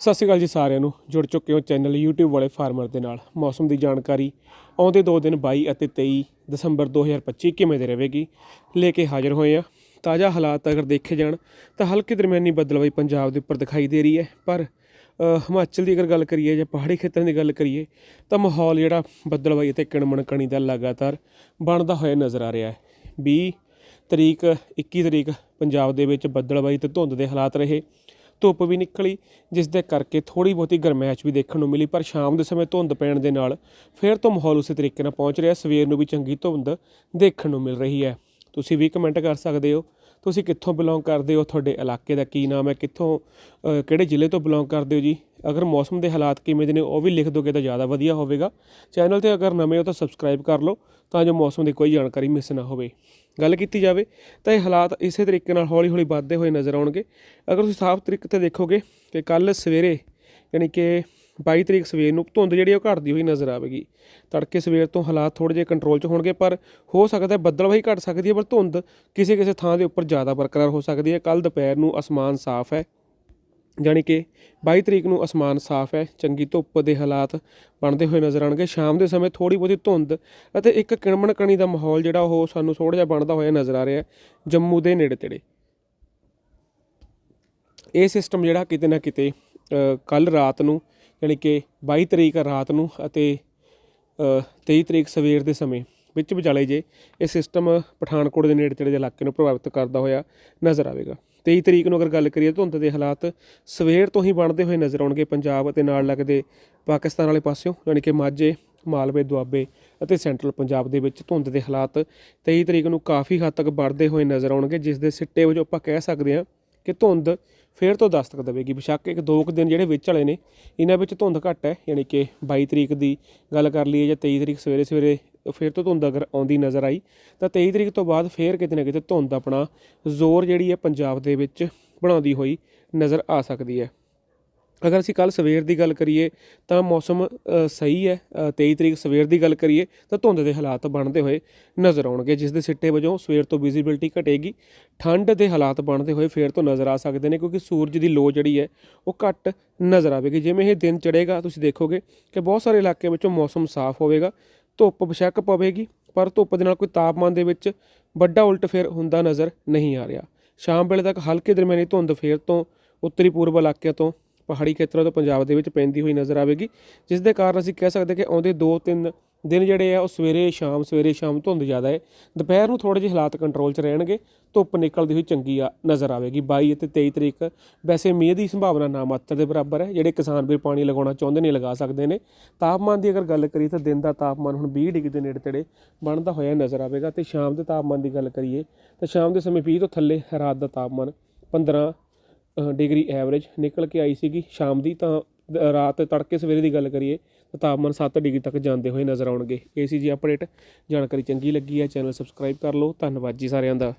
ਸਤਿ ਸ਼੍ਰੀ ਅਕਾਲ ਜੀ ਸਾਰਿਆਂ ਨੂੰ। ਜੁੜ ਚੁੱਕੇ ਹੋ ਚੈਨਲ YouTube ਵਾਲੇ ਫਾਰਮਰ ਦੇ ਨਾਲ। ਮੌਸਮ ਦੀ ਜਾਣਕਾਰੀ ਆਉਂਦੇ ਦੋ ਦਿਨ 22 ਅਤੇ 23 ਦਸੰਬਰ 2025 ਕਿਵੇਂ ਦੇ ਰਹੇਗੀ, ਲੈ ਕੇ ਹਾਜ਼ਰ ਹੋਏ ਆ ਤਾਜ਼ਾ ਹਾਲਾਤ ਅਗਰ ਦੇਖੇ ਜਾਣ ਤਾਂ ਹਲਕੀ ਦਰਮਿਆਨੀ ਬਦਲਵਾਈ ਪੰਜਾਬ ਦੇ ਉੱਪਰ ਦਿਖਾਈ ਦੇ ਰਹੀ ਹੈ। ਪਰ ਹਿਮਾਚਲ ਦੀ ਅਗਰ ਗੱਲ ਕਰੀਏ ਜਾਂ ਪਹਾੜੀ ਖੇਤਰਾਂ ਦੀ ਗੱਲ ਕਰੀਏ ਤਾਂ ਮਾਹੌਲ ਜਿਹੜਾ ਬੱਦਲਵਾਈ ਅਤੇ ਕਿਣਮਣ ਕਣੀ ਦਾ ਲਗਾਤਾਰ ਬਣਦਾ ਹੋਇਆ ਨਜ਼ਰ ਆ ਰਿਹਾ ਹੈ। 20 ਤਰੀਕ 21 ਤਰੀਕ ਪੰਜਾਬ ਦੇ ਵਿੱਚ ਬੱਦਲਵਾਈ ਤੇ ਧੁੰਦ ਦੇ ਹਾਲਾਤ ਰਹੇ। ਧੁੱਪ ਵੀ ਨਿਕਲੀ ਜਿਸ ਦੇ ਕਰਕੇ ਥੋੜੀ ਬਹੁਤੀ ਗਰਮੈਸ਼ ਵੀ ਦੇਖਣ ਨੂੰ ਮਿਲੀ, ਪਰ ਸ਼ਾਮ ਦੇ ਸਮੇਂ ਧੁੰਦ ਪੈਣ ਦੇ ਨਾਲ ਫਿਰ ਤੋਂ ਮਾਹੌਲ ਉਸੇ ਤਰੀਕੇ ਨਾਲ ਪਹੁੰਚ ਰਿਹਾ। ਸਵੇਰ ਨੂੰ ਵੀ ਚੰਗੀ ਧੁੰਦ ਦੇਖਣ ਨੂੰ ਮਿਲ ਰਹੀ ਹੈ। ਤੁਸੀਂ ਵੀ ਕਮੈਂਟ ਕਰ ਸਕਦੇ ਹੋ। ਤੁਸੀਂ ਕਿੱਥੋਂ ਬਿਲੋਂਗ ਕਰਦੇ ਹੋ? ਤੁਹਾਡੇ ਇਲਾਕੇ ਦਾ ਕੀ ਨਾਮ ਹੈ? ਕਿੱਥੋਂ ਕਿਹੜੇ ਜ਼ਿਲ੍ਹੇ ਤੋਂ ਬਿਲੋਂਗ ਕਰਦੇ ਹੋ ਜੀ? ਅਗਰ ਮੌਸਮ ਦੇ ਹਾਲਾਤ ਕਿਵੇਂ ਦੇ ਨੇ, ਉਹ ਵੀ ਲਿਖ ਦੋਗੇ ਤਾਂ ਜ਼ਿਆਦਾ ਵਧੀਆ ਹੋਵੇਗਾ। ਚੈਨਲ ਤੇ ਅਗਰ ਨਵੇਂ ਹੋ ਤਾਂ ਸਬਸਕ੍ਰਾਈਬ ਕਰ ਲਓ, ਤਾਂ ਜੋ ਮੌਸਮ ਦੀ ਕੋਈ ਜਾਣਕਾਰੀ ਮਿਸ ਨਾ ਹੋਵੇ। ਗੱਲ ਕੀਤੀ ਜਾਵੇ, ਤਾਂ ਇਹ ਹਾਲਾਤ ਇਸੇ ਤਰੀਕੇ ਨਾਲ ਹੌਲੀ-ਹੌਲੀ ਵੱਧਦੇ ਹੋਏ ਨਜ਼ਰ ਆਉਣਗੇ। ਅਗਰ ਤੁਸੀਂ ਸਾਫ਼ ਤਰੀਕੇ ਤੇ ਦੇਖੋਗੇ ਕਿ ਕੱਲ ਸਵੇਰੇ, ਯਾਨੀ ਕਿ 22 ਤਰੀਕ ਸਵੇਰ ਨੂੰ ਧੁੰਦ ਜਿਹੜੀ ਉਹ ਘਟਦੀ ਹੋਈ ਨਜ਼ਰ ਆਵੇਗੀ। ਤੜਕੇ ਸਵੇਰ ਤੋਂ ਹਾਲਾਤ ਥੋੜੇ ਜਿਹੇ ਕੰਟਰੋਲ 'ਚ ਹੋਣਗੇ, ਪਰ ਹੋ ਸਕਦਾ ਹੈ ਬੱਦਲਵਾਈ ਘਟ ਸਕਦੀ ਹੈ, ਪਰ ਧੁੰਦ ਕਿਸੇ ਕਿਸੇ ਥਾਂ ਦੇ ਉੱਪਰ ਜ਼ਿਆਦਾ ਬਰਕਰਾਰ ਹੋ ਸਕਦੀ ਹੈ। ਕੱਲ ਦੁਪਹਿਰ ਨੂੰ ਅਸਮਾਨ ਸਾਫ਼ ਹੈ ਜਾਣੀ ਕਿ 22 ਤਰੀਕ ਨੂੰ ਅਸਮਾਨ ਸਾਫ਼ ਹੈ ਚੰਗੀ ਧੁੱਪ ਦੇ ਹਾਲਾਤ ਬਣਦੇ ਹੋਏ ਨਜ਼ਰ ਆਉਣਗੇ। ਸ਼ਾਮ ਦੇ ਸਮੇਂ ਥੋੜੀ ਬਹੁਤੀ ਧੁੰਦ ਅਤੇ ਇੱਕ ਕਿਣਮਣ ਕਣੀ ਦਾ ਮਾਹੌਲ ਜਿਹੜਾ ਉਹ ਸਾਨੂੰ ਥੋੜਾ ਜਿਹਾ ਬਣਦਾ ਹੋਇਆ ਨਜ਼ਰ ਆ ਰਿਹਾ ਜੰਮੂ ਦੇ ਨੇੜੇ ਤੇੜੇ। ਇਹ ਸਿਸਟਮ ਜਿਹੜਾ ਕਿਤੇ ਨਾ ਕਿਤੇ ਕੱਲ ਰਾਤ ਨੂੰ ਯਾਨੀ ਕਿ 22 ਤਰੀਕ ਰਾਤ ਨੂੰ ਅਤੇ ਅ, 23 ਤਰੀਕ ਸਵੇਰ ਦੇ ਸਮੇਂ ਵਿੱਚ ਵਿਚਾਲੇ ਜੇ ਇਹ ਸਿਸਟਮ ਪਠਾਨਕੋਟ ਦੇ ਨੇੜੇ ਤੇੜੇ ਦੇ ਇਲਾਕੇ ਨੂੰ ਪ੍ਰਭਾਵਿਤ ਕਰਦਾ ਹੋਇਆ ਨਜ਼ਰ ਆਵੇਗਾ। 23 ਤਰੀਕ ਨੂੰ ਅਗਰ ਗੱਲ ਕਰੀਏ ਧੁੰਦ ਦੇ ਹਾਲਾਤ ਸਵੇਰ ਤੋਂ ਹੀ ਬਣਦੇ ਹੋਏ ਨਜ਼ਰ ਆਉਣਗੇ ਪੰਜਾਬ ਅਤੇ ਨਾਲ ਲੱਗਦੇ ਪਾਕਿਸਤਾਨ ਵਾਲੇ ਪਾਸਿਓਂ, ਯਾਨੀ ਕਿ ਮਾਝੇ, ਮਾਲਵੇ, ਦੁਆਬੇ ਅਤੇ ਸੈਂਟਰਲ ਪੰਜਾਬ ਦੇ ਵਿੱਚ ਧੁੰਦ ਦੇ ਹਾਲਾਤ 23 ਤਰੀਕ ਨੂੰ ਕਾਫੀ ਹੱਦ ਤੱਕ ਵੱਧਦੇ ਹੋਏ ਨਜ਼ਰ ਆਉਣਗੇ, ਜਿਸ ਦੇ ਸਿੱਟੇ ਵਜੋਂ ਆਪਾਂ ਕਹਿ ਸਕਦੇ ਹਾਂ ਕਿ ਧੁੰਦ ਫੇਰ ਤੋਂ ਦਸਤਕ ਦੇਵੇਗੀ। ਬੇਸ਼ੱਕ ਇੱਕ ਦੋ ਕੁ ਦਿਨ ਜਿਹੜੇ ਵਿੱਚ ਵਾਲੇ ਨੇ, ਇਹਨਾਂ ਵਿੱਚ ਧੁੰਦ ਘੱਟ ਹੈ, ਯਾਨੀ ਕਿ 22 ਤਰੀਕ ਦੀ ਗੱਲ ਕਰ ਲਈਏ ਜਾਂ 23 ਤਰੀਕ ਸਵੇਰੇ ਸਵੇਰੇ ਫਿਰ ਤੋਂ ਧੁੰਦ ਅਗਰ ਆਉਂਦੀ ਨਜ਼ਰ ਆਈ ਤਾਂ 23 ਤਰੀਕ ਤੋਂ ਬਾਅਦ ਫਿਰ ਕਿਤੇ ਨਾ ਕਿਤੇ ਧੁੰਦ ਆਪਣਾ ਜ਼ੋਰ ਜਿਹੜੀ ਹੈ ਪੰਜਾਬ ਦੇ ਵਿੱਚ ਬਣਾਉਂਦੀ ਹੋਈ ਨਜ਼ਰ ਆ ਸਕਦੀ ਹੈ। ਅਗਰ ਅਸੀਂ ਕੱਲ ਸਵੇਰ ਦੀ ਗੱਲ ਕਰੀਏ ਤਾਂ ਮੌਸਮ ਸਹੀ ਹੈ ਅ, 23 ਤਰੀਕ ਸਵੇਰ ਦੀ ਗੱਲ ਕਰੀਏ ਤਾਂ ਧੁੰਦ ਦੇ ਹਾਲਾਤ ਬਣਦੇ ਹੋਏ ਨਜ਼ਰ ਆਉਣਗੇ ਜਿਸ ਦੇ ਸਿੱਟੇ ਵਜੋਂ ਸਵੇਰ ਤੋਂ ਵਿਜ਼ਿਬਿਲਟੀ ਘਟੇਗੀ। ਠੰਡ ਦੇ ਹਾਲਾਤ ਬਣਦੇ ਹੋਏ ਫੇਰ ਤੋਂ ਨਜ਼ਰ ਆ ਸਕਦੇ ਨੇ ਕਿਉਂਕਿ ਸੂਰਜ ਦੀ ਲੋ ਜਿਹੜੀ ਹੈ ਉਹ ਘੱਟ ਨਜ਼ਰ ਆਵੇਗੀ। ਜਿਵੇਂ ਇਹ ਦਿਨ ਚੜ੍ਹੇਗਾ ਤੁਸੀਂ ਦੇਖੋਗੇ ਕਿ ਬਹੁਤ ਸਾਰੇ ਇਲਾਕਿਆਂ ਵਿੱਚੋਂ ਮੌਸਮ ਸਾਫ਼ ਹੋਵੇਗਾ ਧੁੱਪ ਬੇਸ਼ੱਕ ਪਵੇਗੀ, ਪਰ ਧੁੱਪ ਦੇ ਨਾਲ ਕੋਈ ਤਾਪਮਾਨ ਦੇ ਵਿੱਚ ਵੱਡਾ ਉਲਟ ਫੇਰ ਹੁੰਦਾ ਨਜ਼ਰ ਨਹੀਂ ਆ ਰਿਹਾ। ਸ਼ਾਮ ਵੇਲੇ ਤੱਕ ਹਲਕੇ ਦਰਮਿਆਨੀ ਧੁੰਦ ਫੇਰ ਤੋਂ ਉੱਤਰੀ ਪੂਰਬ ਇਲਾਕਿਆਂ ਤੋਂ ਪਹਾੜੀ ਖੇਤਰਾਂ ਤੋਂ ਪੰਜਾਬ ਦੇ ਵਿੱਚ ਪੈਂਦੀ ਹੋਈ ਨਜ਼ਰ ਆਵੇਗੀ, ਜਿਸ ਦੇ ਕਾਰਨ ਅਸੀਂ ਕਹਿ ਸਕਦੇ ਕਿ ਆਉਂਦੇ 2-3 ਦਿਨ ਜਿਹੜੇ ਆ, ਉਹ ਸਵੇਰੇ ਸ਼ਾਮ ਸਵੇਰੇ ਸ਼ਾਮ ਧੁੰਦ ਜ਼ਿਆਦਾ ਹੈ ਦੁਪਹਿਰ ਨੂੰ ਥੋੜੇ ਜਿਹੇ ਹਾਲਾਤ ਕੰਟਰੋਲ 'ਚ ਰਹਿਣਗੇ, ਧੁੱਪ ਨਿਕਲਦੀ ਹੋਈ ਚੰਗੀ ਆ, ਨਜ਼ਰ ਆਵੇਗੀ। 22 ਅਤੇ 23 ਤਰੀਕ, ਵੈਸੇ ਮੀਂਹ ਦੀ ਸੰਭਾਵਨਾ ਨਾ ਮਾਤਰ ਦੇ ਬਰਾਬਰ ਹੈ। ਜਿਹੜੇ ਕਿਸਾਨ ਵੀਰ ਪਾਣੀ ਲਗਾਉਣਾ ਚਾਹੁੰਦੇ ਨੇ, ਲਗਾ ਸਕਦੇ ਨੇ। ਤਾਪਮਾਨ ਦੀ ਅਗਰ ਗੱਲ ਕਰੀਏ ਤਾਂ ਦਿਨ ਦਾ ਤਾਪਮਾਨ ਹੁਣ 20 ਡਿਗਰੀ ਦੇ ਨੇੜੇ ਤੇੜੇ ਬਣਦਾ ਹੋਇਆ ਨਜ਼ਰ ਆਵੇਗਾ। ਤੇ ਸ਼ਾਮ ਦੇ ਤਾਪਮਾਨ ਦੀ ਗੱਲ ਕਰੀਏ ਤਾਂ ਸ਼ਾਮ ਦੇ ਸਮੇਂ 20 ਤੋਂ ਥੱਲੇ ਰਾਤ ਦਾ ਤਾਪਮਾਨ 15 ਡਿਗਰੀ ਐਵਰੇਜ ਨਿਕਲ ਕੇ ਆਈ ਸੀਗੀ। ਸ਼ਾਮ ਦੀ ਤਾਂ ਰਾਤ ਤੜਕੇ ਸਵੇਰੇ ਦੀ ਗੱਲ ਕਰੀਏ ਤਾਂ ਤਾਪਮਾਨ 7 ਡਿਗਰੀ ਤੱਕ ਜਾਂਦੇ ਹੋਏ ਨਜ਼ਰ ਆਉਣਗੇ। ਇਹ ਸੀ ਜੀ ਅਪਡੇਟ ਜਾਣਕਾਰੀ ਚੰਗੀ ਲੱਗੀ ਹੈ, ਚੈਨਲ ਸਬਸਕ੍ਰਾਈਬ ਕਰ ਲਓ। ਧੰਨਵਾਦ ਜੀ ਸਾਰਿਆਂ ਦਾ।